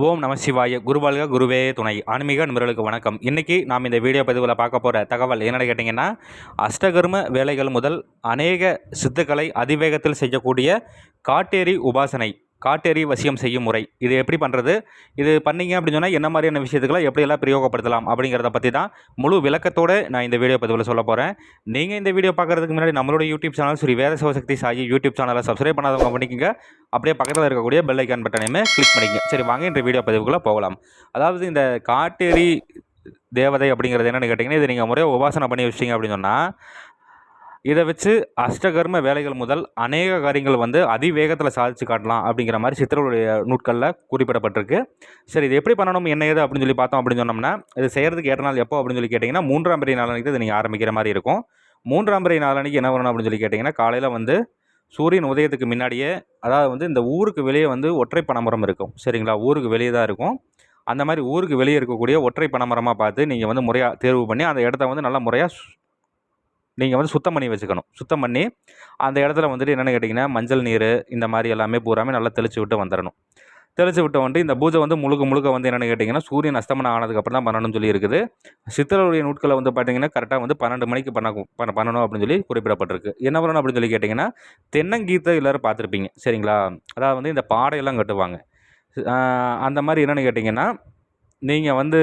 ஓம் நம சிவாய குருவாழ்க குருவே துணை. ஆன்மீக நிபுணர்களுக்கு வணக்கம். இன்றைக்கி நாம் இந்த வீடியோ பதிவில் பார்க்க போகிற தகவல் என்னென்னு கேட்டிங்கன்னா அஷ்டகர்ம வேலைகள் முதல் அநேக சித்துக்களை அதிவேகத்தில் செய்யக்கூடிய காட்டேரி உபாசனை. காட்டேரி வசியம் செய்யும் முறை. இது எப்படி பண்ணுறது இது பண்ணீங்க அப்படின்னு சொன்னால் என்ன மாதிரியான விஷயத்துக்களை எப்படியெல்லாம் பிரயோகப்படுத்தலாம் அப்படிங்கிறத பற்றி தான் முழு விளக்கத்தோடு நான் இந்த வீடியோ பதிவில் சொல்ல போகிறேன் நீங்கள் இந்த வீடியோ பார்க்குறதுக்கு முன்னாடி நம்மளோட YouTube channel Sri Veda Sivasakthi Sai YouTube சேனலை சப்ஸ்கிரைப் பண்ணாதவங்க பண்ணிக்கங்க. அப்படியே பக்கத்தில் இருக்கக்கூடிய பெல் ஐக்கான் பட்டனையுமே கிளிக் பண்ணிக்கங்க. சரி வாங்க இந்த வீடியோ பதிவுக்குள்ளே போகலாம். அதாவது இந்த காட்டேரி தேவதை அப்படிங்கிறது என்னென்னு கேட்டிங்கன்னா இது நீங்கள் முறையாக உபாசனை பண்ணி வச்சிட்டிங்க அப்படின்னு சொன்னால் இதை வச்சு அஷ்டகர்ம வேலைகள் முதல் அநேக காரியங்கள் வந்து அதிவேகத்தில் சாதிச்சு காட்டலாம் அப்படிங்கிற மாதிரி சித்தர்களுடைய நூட்களில் குறிப்பிடப்பட்டிருக்கு. சரி இது எப்படி பண்ணணும்? என்ன ஏது அப்படின்னு சொல்லி பார்த்தோம் அப்படின்னு சொன்னோம்னா இது செய்கிறதுக்கு ஏற்ற நாள் எப்போ அப்படின்னு சொல்லி கேட்டிங்கன்னா மூன்றாம் பிறை நாளன்னைக்கு இது நீங்கள் ஆரம்பிக்கிற மாதிரி இருக்கும். மூன்றாம் பிறை நாளன்னைக்கு என்ன பண்ணணும் அப்படின்னு சொல்லி கேட்டிங்கன்னா காலையில் வந்து சூரியன் உதயத்துக்கு முன்னாடியே அதாவது வந்து இந்த ஊருக்கு வெளியே வந்து ஒற்றை பனைமரம் இருக்கும். சரிங்களா? ஊருக்கு வெளியே தான் இருக்கும். அந்த மாதிரி ஊருக்கு வெளியே இருக்கக்கூடிய ஒற்றை பனைமரமாக பார்த்து நீங்கள் வந்து முறையாக தேர்வு பண்ணி அந்த இடத்த வந்து நல்லா முறையாக நீங்கள் வந்து சுத்தம் பண்ணி வச்சுக்கணும். சுத்தம் பண்ணி அந்த இடத்துல வந்துட்டு என்னென்னு கேட்டிங்கன்னா மஞ்சள் நீர் இந்த மாதிரி எல்லாமே பூராமே நல்லா தெளித்து விட்டு வந்துடணும் தெளித்து விட்டு வந்துட்டு இந்த பூஜை வந்து முழுக்க முழுக்க வந்து என்னென்னு கேட்டிங்கன்னா சூரியன் அஸ்தமனம் ஆனதுக்கப்புறம் தான் பண்ணணும்னு சொல்லி இருக்குது. சித்தருடைய நூட்களை வந்து பார்த்தீங்கன்னா கரெக்டாக வந்து பன்னெண்டு மணிக்கு பண்ண பண்ணணும் அப்படின்னு சொல்லி குறிப்பிடப்பட்டிருக்கு. என்ன பண்ணணும் அப்படின்னு சொல்லி கேட்டிங்கன்னா தென்னங்கீத்தை எல்லோரும் பார்த்துருப்பீங்க. சரிங்களா? அதாவது வந்து இந்த பாடையெல்லாம் கட்டுவாங்க. அந்த மாதிரி என்னென்னு கேட்டிங்கன்னா நீங்கள் வந்து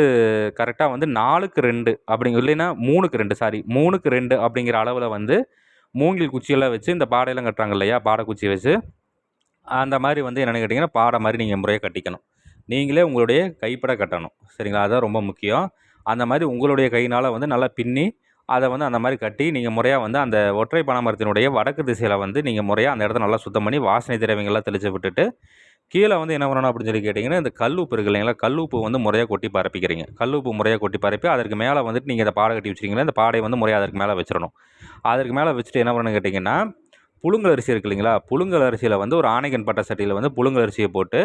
கரெக்டாக வந்து நாலுக்கு ரெண்டு அப்படிங்க இல்லைன்னா மூணுக்கு ரெண்டு சாரி மூணுக்கு ரெண்டு அப்படிங்கிற அளவில் வந்து மூங்கில் குச்சியெல்லாம் வச்சு இந்த பாடையெல்லாம் கட்டுறாங்க இல்லையா? பாடை குச்சி வச்சு. அந்த மாதிரி வந்து என்னென்னு கேட்டிங்கன்னா பாடை மாதிரி நீங்கள் முறையாக கட்டிக்கணும். நீங்களே உங்களுடைய கைப்பட கட்டணும். சரிங்களா? அதுதான் ரொம்ப முக்கியம். அந்த மாதிரி உங்களுடைய கையினால் வந்து நல்லா பின்னி அதை வந்து அந்த மாதிரி கட்டி நீங்கள் முறையாக வந்து அந்த ஒற்றை பனைமரத்தினுடைய வடக்கு திசையில் வந்து நீங்கள் முறையாக அந்த இடத்த நல்லா சுத்தம் பண்ணி வாசனை திரவியங்கள்லாம் தெளித்து விட்டுட்டு கீழே வந்து என்ன பண்ணணும் அப்படின்னு சொல்லி கேட்டிங்கன்னா இந்த கல் உப்பு இருக்கு இல்லைங்களா? கல் உப்பு வந்து முறையாக கொட்டி பரப்பிக்கிறீங்க. கல் உப்பு முறையாக கொட்டி பரப்பி அதற்கு மேலே வந்துட்டு நீங்கள் இந்த பாடை கட்டி வச்சுருக்கீங்களா? இந்த பாடையை வந்து முறையாக அதற்கு மேலே வச்சிடணும். அதற்கு மேலே வச்சுட்டு என்ன பண்ணணும் கேட்டிங்கன்னா புழுங்கல் அரிசி இருக்கு இல்லைங்களா? புழுங்கல் அரிசியில் வந்து ஒரு ஆணைகன் பட்ட சட்டியில் வந்து புழுங்கல் அரிசியை போட்டு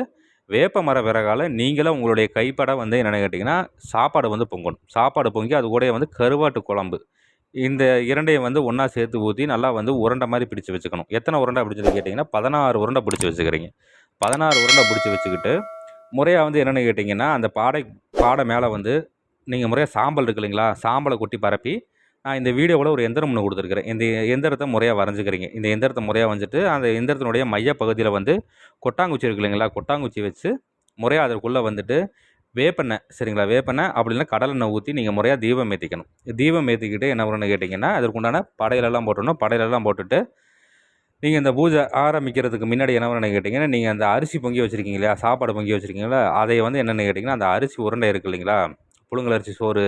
வேப்ப மர விறகால நீங்களும் உங்களுடைய கைப்பட வந்து என்னென்னு கேட்டிங்கன்னா சாப்பாடு வந்து பொங்கணும். சாப்பாடு பொங்கி அது கூட வந்து கருவாட்டு குழம்பு. இந்த இரண்டையும் வந்து ஒன்றா சேர்த்து ஊற்றி நல்லா வந்து உருண்டை மாதிரி பிடிச்சி வச்சுக்கணும். எத்தனை உருண்டை அப்படின்னு சொல்லி கேட்டிங்கன்னா பதினாறு உருண்டை பிடிச்சி வச்சுக்கிறீங்க. பதினாறு உருண்டை பிடிச்சி வச்சுக்கிட்டு முறையாக வந்து என்னென்னு கேட்டிங்கன்னா அந்த பாடை பாடை மேலே வந்து நீங்கள் முறையாக சாம்பல் இருக்கு இல்லைங்களா சாம்பலை கொட்டி பரப்பி நான் இந்த வீடியோவில் ஒரு எந்திரம் ஒன்று கொடுத்துருக்குறேன். இந்த எந்திரத்தை முறையாக வரைஞ்சிக்கிறீங்க. இந்த எந்திரத்தை முறையாக வந்துட்டு அந்த எந்திரத்தினுடைய மைய பகுதியில் வந்து கொட்டாங்குச்சி இருக்கு இல்லைங்களா கொட்டாங்குச்சி வச்சு முறையாக அதற்குள்ளே வந்துட்டு வேப்பெண்ணெய் சரிங்களா வேப்பெண்ணெய் அப்படின்னா கடலெண்ணெய் ஊற்றி நீங்கள் முறையாக தீபம் ஏற்றிக்கணும் தீபம் ஏற்றிக்கிட்டு என்ன பண்ணணும்னு கேட்டிங்கன்னா அதற்குண்டான படையிலெல்லாம் போட்டணும் படையிலெல்லாம் போட்டுட்டு நீங்கள் இந்த பூஜை ஆரம்பிக்கிறதுக்கு முன்னாடி என்ன பண்ணு கேட்டிங்கன்னா நீங்கள் அந்த அரிசி பொங்கி வச்சுருக்கீங்க இல்லையா சாப்பாடு பொங்கி வச்சுருக்கீங்களா அதை வந்து என்னென்னு கேட்டிங்கன்னா அந்த அரிசி உருண்டை இருக்குது இல்லைங்களா? புழுங்கல் அரிசி சோறு.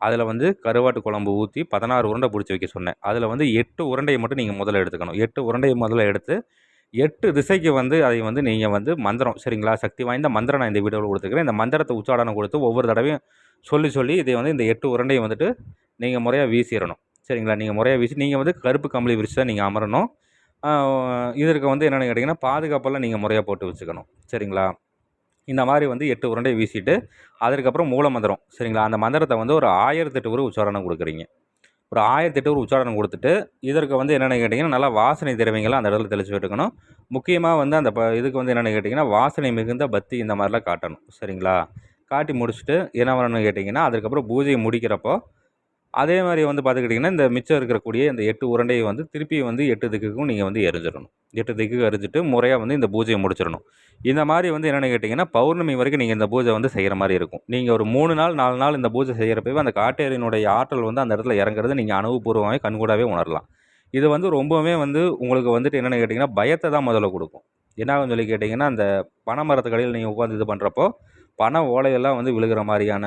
அதில் வந்து கருவாட்டு குழம்பு ஊற்றி பதினாறு உருண்டை பிடிச்சி வைக்க சொன்னேன். அதில் வந்து எட்டு உருண்டையை மட்டும் நீங்கள் முதல்ல எடுத்துக்கணும். எட்டு உருண்டையை முதல்ல எடுத்து எட்டு திசைக்கு வந்து அதை வந்து நீங்கள் வந்து மந்திரம் சரிங்களா? சக்தி வாய்ந்த மந்திரம் நான் இந்த வீடியோவில் கொடுத்துக்கிறேன் இந்த மந்திரத்தை உச்சாடனம் கொடுத்து ஒவ்வொரு தடவையும் சொல்லி சொல்லி இதை வந்து இந்த எட்டு உருண்டையை வந்துட்டு நீங்கள் முறையாக வீசிடணும். சரிங்களா? நீங்கள் முறையாக வீசி நீங்கள் வந்து கருப்பு கம்பளி விரிச்சு தான் நீங்கள் அமரணும். இதற்கு வந்து என்னென்னு கேட்டிங்கன்னா பாதுகாப்பெல்லாம் நீங்கள் முறையாக போட்டு வச்சுக்கணும். சரிங்களா? இந்த மாதிரி வந்து எட்டு உருண்டை வீசிட்டு அதுக்கப்புறம் மூல மந்திரம். சரிங்களா? அந்த மந்திரத்தை வந்து ஒரு ஆயிரத்தெட்டு ஒரு உச்சாரணம் கொடுக்குறீங்க. ஒரு ஆயிரத்தெட்டு ஒரு உச்சாரணம் கொடுத்துட்டு இதற்கு வந்து என்னென்னு கேட்டிங்கன்னா நல்லா வாசனை திரவியங்கள்லாம் அந்த இடத்துல தெளிச்சு விட்டுக்கணும் முக்கியமாக வந்து அந்த ப இதுக்கு வந்து என்னென்னு கேட்டிங்கன்னா வாசனை மிகுந்த பத்தி இந்த மாதிரிலாம் காட்டணும். சரிங்களா? காட்டி முடிச்சுட்டு என்ன வரணும்னு கேட்டிங்கன்னா அதுக்கப்புறம் பூஜையை முடிக்கிறப்போ அதே மாதிரி வந்து பார்த்துக்கிட்டிங்கன்னா இந்த மிச்சம் இருக்கக்கூடிய இந்த எட்டு உருண்டையை வந்து திருப்பி வந்து எட்டு திக்குக்கும் நீங்கள் வந்து எரிஞ்சிடணும். எட்டு திக்குக்கு எரிஞ்சிட்டு முறையாக வந்து இந்த பூஜையை முடிச்சிடணும். இந்த மாதிரி வந்து என்னென்னு கேட்டிங்கன்னா பௌர்ணமி வரைக்கும் நீங்கள் இந்த பூஜை வந்து செய்கிற மாதிரி இருக்கும். நீங்கள் ஒரு மூணு நாள் நாலு நாள் இந்த பூஜை செய்கிறப்பவே அந்த காட்டேரியினுடைய ஆற்றல் வந்து அந்த இடத்துல இறங்குறது நீங்கள் அனுபவபூர்வமாகவே கண்கூடாவே உணரலாம். இது வந்து ரொம்பவுமே வந்து உங்களுக்கு வந்துட்டு என்னென்னு கேட்டிங்கன்னா பயத்தை தான் முதல்ல கொடுக்கும். என்னாகும் சொல்லி கேட்டிங்கன்னா அந்த பனை மரத்துக்கடையில் நீங்கள் உட்காந்து இது பண்ணுறப்போ பண ஓலையெல்லாம் வந்து விழுகிற மாதிரியான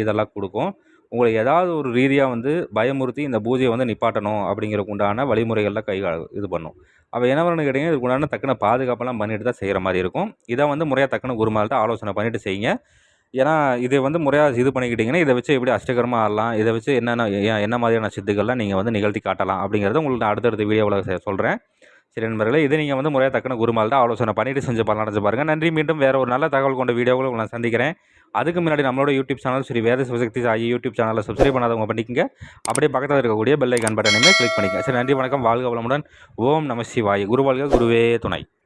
இதெல்லாம் கொடுக்கும். உங்களை ஏதாவது ஒரு ரீதியாக வந்து பயமுறுத்தி இந்த பூஜையை வந்து நிப்பாட்டணும் அப்படிங்கிறக்கு உண்டான வழிமுறைகள்லாம் கை இது பண்ணும். அப்போ என்ன பண்ணணும் கேட்டிங்கன்னா இதுக்கு உண்டான தக்கன பாதுகாப்பெல்லாம் பண்ணிட்டு தான் செய்கிற மாதிரி இருக்கும். இதை வந்து முறையாக தக்கன குருமால்கிட்ட ஆலோசனை பண்ணிவிட்டு செய்யுங்க. ஏன்னா இதை வந்து முறையாக இது பண்ணிக்கிட்டிங்கன்னா இதை வச்சு எப்படி அஷ்டகரமாக ஆடலாம் இதை வச்சு என்னென்ன என்ன மாதிரியான சித்துக்கள்லாம் நீங்கள் வந்து நிகழ்த்தி காட்டலாம் அப்படிங்கிறத உங்களுக்கு அடுத்தடுத்த வீடியோவில் சொல்கிறேன் சரி நண்பர்களே இதை நீங்கள் வந்து முறையாக தக்கன குருமால்கிட்ட ஆலோசனை பண்ணிவிட்டு செஞ்சு பலனடைஞ்சு பாருங்கள் நன்றி மீண்டும் வேறு ஒரு நல்ல தகவல் கொண்ட வீடியோவில் உங்களை சந்திக்கிறேன். அதுக்கு முன்னாடி நம்மளோட யூடியூப் சேனல் ஸ்ரீ வேத சிவசக்தி ஆகிய யூடியூப் சேனலில் சப்ஸ்கிரைப் பண்ணாதவங்க பண்ணிக்கங்க. அப்படியே பக்கத்தில் இருக்கக்கூடிய பெல்லைக்கான் பட்டனையுமே கிளிக் பண்ணிக்கங்க. சரி நன்றி வணக்கம். வாழ்க வளமுடன். ஓம் நம சிவாய். குருவாழ்க குருவே துணை.